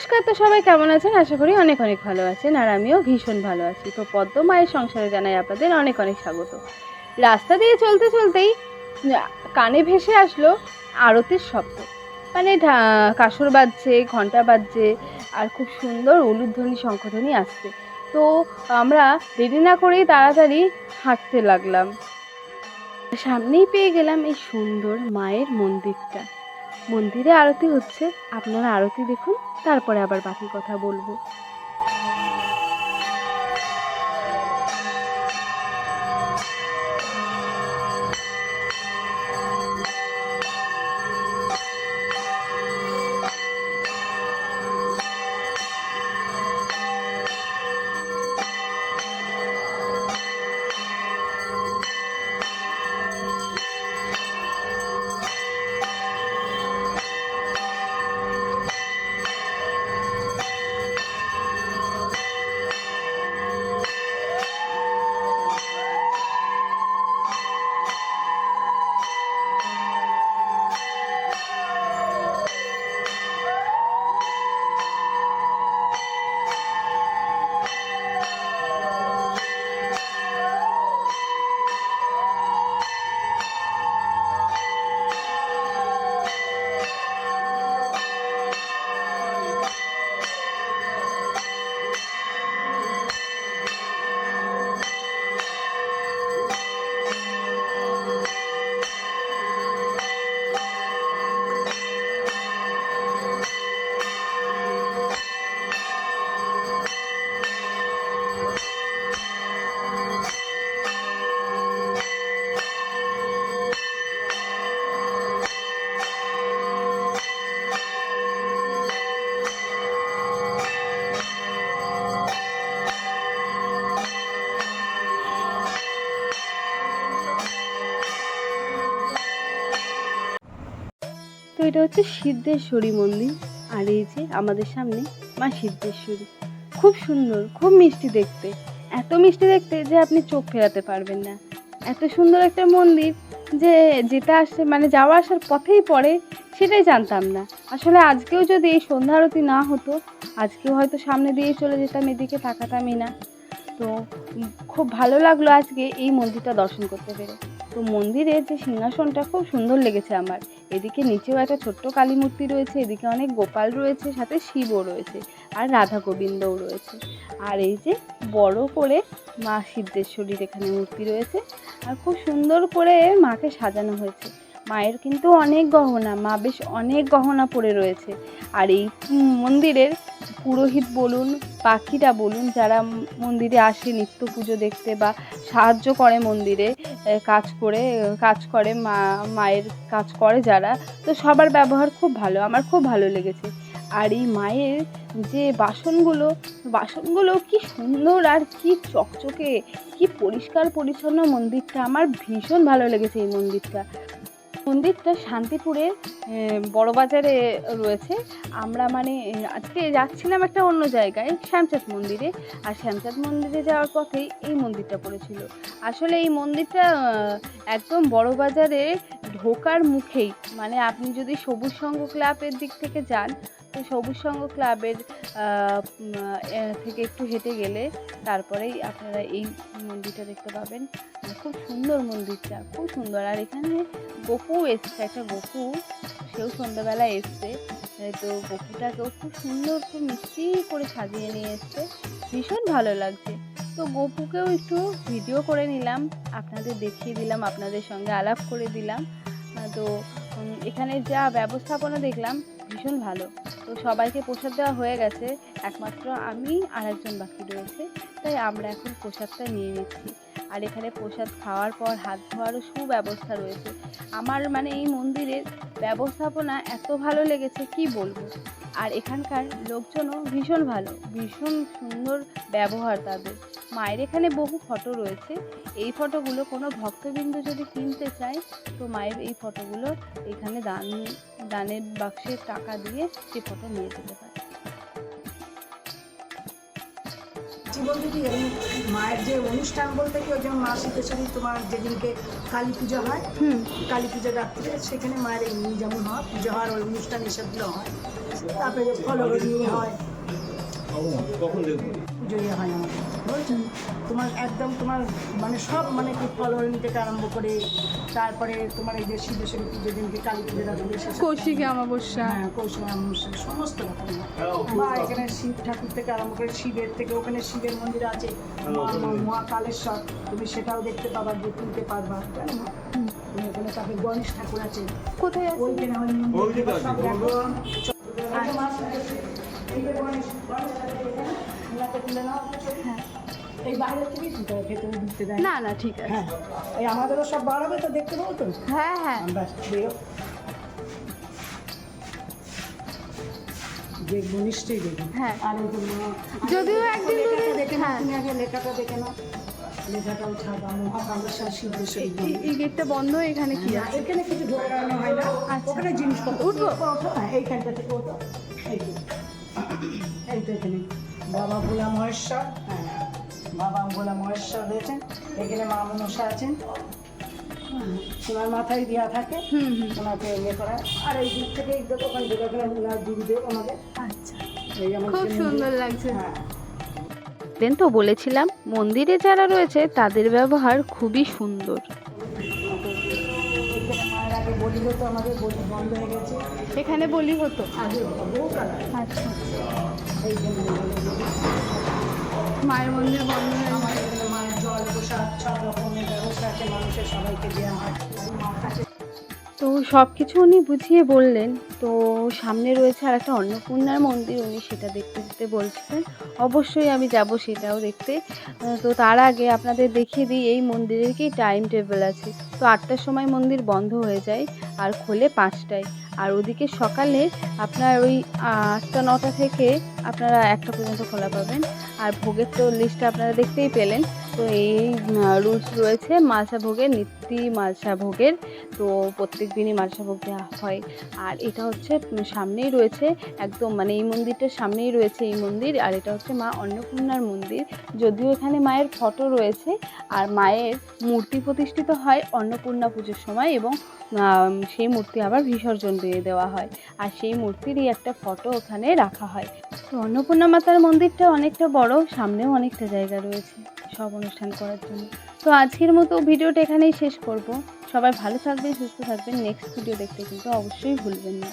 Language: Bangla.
নমস্কার, তো সবাই কেমন আছেন? আশা করি অনেক অনেক ভালো আছেন, আর আমিও ভীষণ ভালো আছি। তো পদ্ম মায়ের সংসারে জানাই আপনাদের অনেক অনেক স্বাগত। রাস্তা দিয়ে চলতে চলতেই কানে ভেসে আসলো আরতির শব্দ। মানে কাসর বাজছে ঘণ্টা বাজছে, আর খুব সুন্দর উলুধ্বনি শঙ্খধ্বনি আসছে। তো আমরা দেরি না করেই তাড়াতাড়ি হাঁটতে লাগলাম। সামনেই পেয়ে গেলাম এই সুন্দর মায়ের মন্দিরটা। মন্দিরে আরতি হচ্ছে। আপনারা আরতি দেখুন তারপরে আবার বাকি কথা বলব। তো এটা হচ্ছে সিদ্ধেশ্বরী মন্দির। আর এই যে আমাদের সামনে মা সিদ্ধেশ্বরী। খুব সুন্দর, খুব মিষ্টি দেখতে। এত মিষ্টি দেখতে যে আপনি চোখ ফেরাতে পারবেন না। এত সুন্দর একটা মন্দির যে যেটা আসে মানে যাওয়া আসার পথেই পড়ে, সেটাই জানতাম না। আসলে আজকেও যদি এই সন্ধ্যা আরতি না হতো, আজকেও হয়তো সামনে দিয়ে চলে যেতাম, এদিকে তাকাতামই না। তো খুব ভালো লাগল আজকে এই মন্দিরটা দর্শন করতে পেরে। তো মন্দিরের যে সিংহাসনটা খুব সুন্দর লেগেছে আমার। এদিকে নিচেও একটা ছোট্ট কালী মূর্তি রয়েছে, এদিকে অনেক গোপাল রয়েছে, সাথে শিবও রয়েছে, আর রাধা গোবিন্দও রয়েছে। আর এই যে বড় করে মা সিদ্ধেশ্বরীর এখানে মূর্তি রয়েছে, আর খুব সুন্দর করে মাকে সাজানো হয়েছে। মায়ের কিন্তু অনেক গহনা, মা বেশ অনেক গহনা পরে রয়েছে। আর এই মন্দিরের পুরোহিত বলুন, পাখিরা বলুন, যারা মন্দিরে আসে নিত্য পুজো দেখতে বা সাহায্য করে মন্দিরে কাজ করে কাজ করে মা, মায়ের কাজ করে যারা, তো সবার ব্যবহার খুব ভালো, আমার খুব ভালো লেগেছে। আর এই মায়ের যে বাসনগুলো বাসনগুলো কি সুন্দর আর কি চকচকে, কি পরিষ্কার পরিচ্ছন্ন মন্দিরটা, আমার ভীষণ ভালো লেগেছে এই মন্দিরটা। মন্দিরটা শান্তিপুরের বড়বাজারে রয়েছে। আমরা মানে আজকে যাচ্ছিলাম একটা অন্য জায়গায়, শ্যামচাঁদ মন্দিরে। আর শ্যামচাঁদ মন্দিরে যাওয়ার পথেই এই মন্দিরটা পড়েছিল। আসলে এই মন্দিরটা একদম বড় বাজারে ঢোকার মুখেই। মানে আপনি যদি সবুজ সংঘ ক্লাবের দিক থেকে যান তো সবুজ সংঘ ক্লাবের থেকে একটু হেঁটে গেলে তারপরেই আপনারা এই মন্দিরটা দেখতে পাবেন। খুব সুন্দর মন্দিরটা, খুব সুন্দর। আর এখানে গপু এসছে, একটা গপু, সেও সন্ধ্যাবেলা এসছে। তো গপুটাকেও খুব সুন্দর, খুব মিষ্টি করে সাজিয়ে নিয়ে এসছে। ভীষণ ভালো লাগছে। তো গপুকেও একটু ভিডিও করে নিলাম, আপনাদের দেখিয়ে দিলাম, আপনাদের সঙ্গে আলাপ করে দিলাম। তো এখানে যা ব্যবস্থাপনা দেখলাম ভীষণ ভালো। তো সবাইকে প্রসাদ দেওয়া হয়ে গেছে। একমাত্র আমি আর একজন বাকি রয়েছে। তাই আমরা এখন প্রসাদটা নিয়ে নিচ্ছি। আর এখানে প্রসাদ খাওয়ার পর হাত ধোয়ারও সুব্যবস্থা রয়েছে। আমার মানে এই মন্দিরের ব্যবস্থাপনা এত ভালো লেগেছে, কি বলব? আর এখানকার লোকজনও ভীষণ ভালো, ভীষণ সুন্দর ব্যবহার তাদের। মায়ের এখানে বহু ফটো রয়েছে। এই ফটোগুলো কোনো ভক্তবৃন্দ যদি কিনতে চায়, তো মায়ের এই ফটোগুলো এখানে দান, দানের বাক্সে টাকা দিয়ে সে ফটো নিয়ে যেতে পারে। জীবন দিদি এই মায়ের যে অনুষ্ঠান বলতে কি ওই যেমন মা শীতেশ্বরী তোমার যেদিনকে কালী পুজো হয় কালী পুজো রাত্রে সেখানে মায়ের এমনি যেমন হয় পুজো হওয়ার ওই অনুষ্ঠান এসবগুলো হয় তারপরে ফলবনি হয়। পুজোই হয় আমাদের বুঝেছ তোমার একদম তোমার মানে সব মানে কি ফলবনি থেকে আরম্ভ করে তারপরে তোমার এই যে শিবেশ্বরী পুজো দিনকে কালী পুজো হয়। কৌশিকী অমাবস্যা হ্যাঁ কৌশল অনুষ্ঠান সমস্ত রকম বা এখানে শিব ঠাকুর থেকে আরম্ভ করে শিবের থেকে ওখানে শিবের মন্দির আছে মা- মা- মা কালেশ্বর তুমি সেটাও দেখতে পাবা যে তুলতে পারবা জানো না? তুমি ওখানে তারপরে গণেশ ঠাকুর আছে কোথায় আছে ওইখানে ওই আছে। সব দেখো। একদম এই তুলে নাও। বাইরে থেকে ভেতরে ঢুকতে দেয়? না। না না ঠিক আছে। হ্যাঁ। এই আমাদেরও সব বাড়াবে তো দেখতে পাবো তো? হ্যাঁ হ্যাঁ। ব্যাস বেরো। দেখব নিশ্চয়ই দেখব। হ্যাঁ। আর এই যদিও একদিন দেখে না হ্যাঁ। তুমি আগে লেখাটা দেখে লেখাটাও মহাকালেশ্বর সিদ্ধেশ্বরী এই- গেটটা বন্ধ এখানে কি না, আছে? এখানে কিছু ঢোকানো হয় না। আচ্ছা। ওখানে জিনিসপত্র উঠবো? হ্যাঁ এইখানটা থেকে ওঠো এই তো এই তো এখানে। বাবা ভোলা মহেশ্বর হ্যাঁ বাবা ভোলা মহেশ্বর রয়েছেন এখানে মা মনসা আছেন। হুম, ওনার মাথায় দেওয়া থাকে হুম হুম। ওনাকে ইয়ে করা। আর এই দিক থেকে ওখানে যেখানে ওনার গুরুদেব আমাদের। আচ্ছা। এই আমার খুব সুন্দর লাগছে। হ্যাঁ। দেন তো বলেছিলাম মন্দিরে যারা রয়েছে তাদের ব্যবহার খুবই সুন্দর। এখানে আগে বলি হতো আমাদের বলি বন্ধ হয়ে গেছে। এখানে বলি হতো? আগে বহু কাল আগে। আচ্ছা। মায়ের মন্দির বন্ধ আমাদের মায়ের জল, প্রসাদ, সব রকমের ব্যবস্থা আছে, মানুষের সবাইকে দেওয়া হয়। মার কাছে তো সব কিছু উনি বুঝিয়ে বললেন। তো সামনে রয়েছে আর একটা অন্নপূর্ণার মন্দির, উনি সেটা দেখতে যেতে বলছিলেন অবশ্যই আমি যাব সেটাও দেখতে। তো তার আগে আপনাদের দেখিয়ে দিই, এই মন্দিরের কি টাইম টেবিল আছে। তো আটটার সময় মন্দির বন্ধ হয়ে যায় আর খোলে পাঁচটায়। আর ওদিকে সকালে আপনার ওই আটটা, নটা থেকে আপনারা একটা পর্যন্ত খোলা পাবেন। আর ভোগের তো লিস্টটা আপনারা দেখতেই পেলেন। তো এই রুলস রয়েছে, মালসা ভোগের, নিত্যি মালসা ভোগের। তো প্রত্যেক দিনই মালসা ভোগ দেওয়া হয়। আর এটা হচ্ছে সামনেই রয়েছে একদম মানে এই মন্দিরটার সামনেই রয়েছে এই মন্দির, আর এটা হচ্ছে মা অন্নপূর্ণার মন্দির। যদিও এখানে মায়ের ফটো রয়েছে, আর মায়ের মূর্তি প্রতিষ্ঠিত হয় অন্নপূর্ণা পুজোর সময় এবং সেই মূর্তি আবার বিসর্জন দিয়ে দেওয়া হয়। আর সেই মূর্তিরই একটা ফটো ওখানে রাখা হয়। তো অন্নপূর্ণা মাতার মন্দিরটা অনেকটা বড়, সামনেও অনেকটা জায়গা রয়েছে সব অনুষ্ঠান করার জন্য। তো আজকের মতো ভিডিওটা এখানেই শেষ করব। সবাই ভালো থাকবেন, সুস্থ থাকবেন। নেক্সট ভিডিও দেখতে কিন্তু অবশ্যই ভুলবেন না।